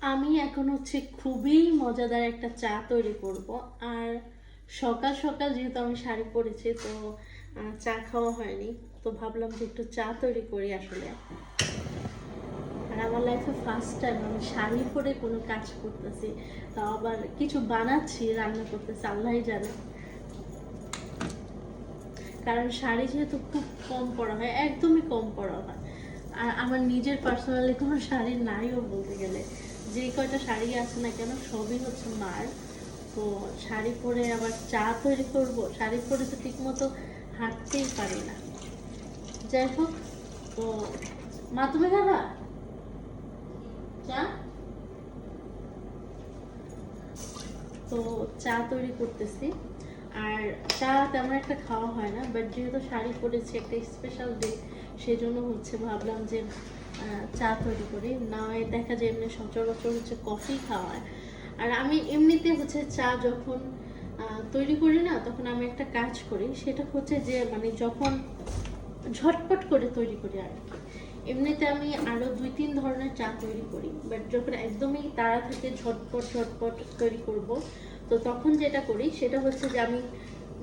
আমি এখন হচ্ছে খুবই মজাদার একটা চা তৈরি করব। আর সকাল সকাল যেহেতু আমি শাড়ি পরেছি, তো চা খাওয়া হয়নি। তো ভাবলাম যে একটু চা তৈরি করি আসলে। আর আমার লাইফে ফার্স্ট টাইম আমি শাড়ি পরে কোনো কাজ করতেছি, তাও আবার কিছু বানাচ্ছি, রান্না করতেছি, আল্লাহই জানে। কারণ শাড়ি যেহেতু খুব কম পরা হয়, একদমই কম পরা হয়। আর আমার নিজের পার্সোনালি কোনো শাড়ি নাইও বলতে গেলে। যে কয়টা শাড়ি আছে না কেন, সবই হচ্ছে মার। তো শাড়ি পরে আবার চা তৈরি করব, শাড়ি পরে তো ঠিকমতো হাঁটতেই পারি না। যাই হোক, তো মা, তুমি খাবা? চা? তো চা তৈরি করতেছি। আর চা তেমন একটা খাওয়া হয় না বাট যেহেতু শাড়ি পরেছি, একটা স্পেশাল ডে সেই জন্য হচ্ছে ভাবলাম যে চা তৈরি করি। না হয় দেখা যায় এমনি সচরাচর হচ্ছে কফি খাওয়ায় আর আমি এমনিতে হচ্ছে চা যখন তৈরি করি না, তখন আমি একটা কাজ করি, সেটা হচ্ছে যে মানে যখন ঝটপট করে তৈরি করি আর কি। এমনিতে আমি আরও দুই তিন ধরনের চা তৈরি করি বাট যখন একদমই তাড়া থেকে ঝটপট ঝটপট তৈরি করব, তো তখন যেটা করি, সেটা হচ্ছে যে আমি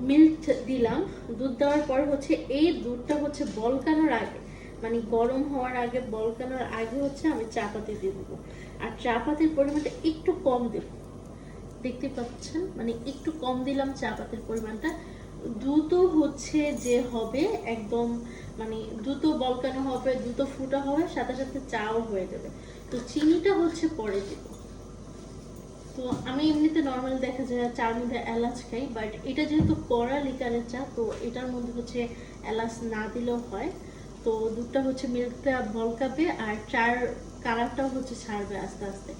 মিল্ক দিলাম। দুধ দেওয়ার পর হচ্ছে এই দুধটা হচ্ছে বলকানোর আগে মানে গরম হওয়ার আগে বলকানোর আগে হচ্ছে আমি চা পাতি দিয়ে দেবো। আর চা পাতির পরিমাণটা একটু কম দেবো। দেখতে পাচ্ছেন? মানে একটু কম দিলাম চা পাতির পরিমাণটা। দ্রুত হচ্ছে যে হবে, একদম মানে দ্রুত বলকানো হবে, দ্রুত ফুটা হবে, সাথে সাথে চাও হয়ে যাবে। তো চিনিটা হচ্ছে পরে দেব। তো আমি এমনিতে নর্মাল দেখা যায় চার মধ্যে এলাচ খাই বাট এটা যেহেতু কড়া লিকারের চা, তো এটার মধ্যে হচ্ছে এলাচ না দিলেও হয়। তো দুধটা হচ্ছে মিল্কটা বলকাবে আর চার কালারটাও হচ্ছে ছাড়বে আস্তে আস্তে।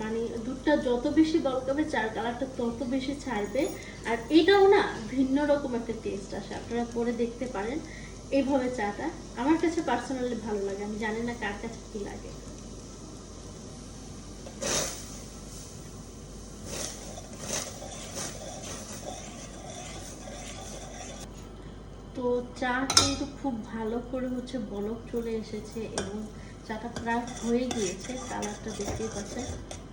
মানে দুধটা যত বেশি বলকাবে, চার কালারটা তত বেশি ছাড়বে। আর এটাও না ভিন্ন রকম একটা টেস্ট আসে, আপনারা পরে দেখতে পারেন। এইভাবে চাটা আমার কাছে পার্সোনালি ভালো লাগে, আমি জানি না কার কাছে কী লাগে। তো চা কিন্তু খুব ভালো করে হচ্ছে বলক চলে এসেছে এবং চাটা প্রায় হয়ে গিয়েছে, কালারটা দেখতেই পাচ্ছেন।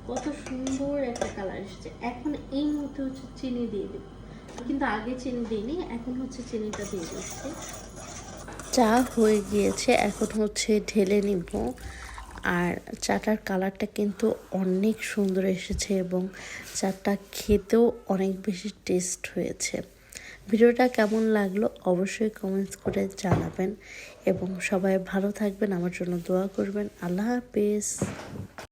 কত সুন্দর একটা কালার এসেছে। এখন এই মুহূর্তে হচ্ছে চিনি দিয়ে দেব। কিন্তু আগে চিনি দিইনি, এখন হচ্ছে চিনিটা দিয়ে দিচ্ছি। চা হয়ে গিয়েছে, এখন হচ্ছে ঢেলে নিব। আর চাটার কালারটা কিন্তু অনেক সুন্দর এসেছে এবং চাটা খেতেও অনেক বেশি টেস্ট হয়েছে। ভিডিওটা কেমন লাগল অবশ্যই কমেন্টস করে জানাবেন। এবং সবাই ভালো থাকবেন, আমার জন্য দোয়া করবেন। আল্লাহ হাফেজ।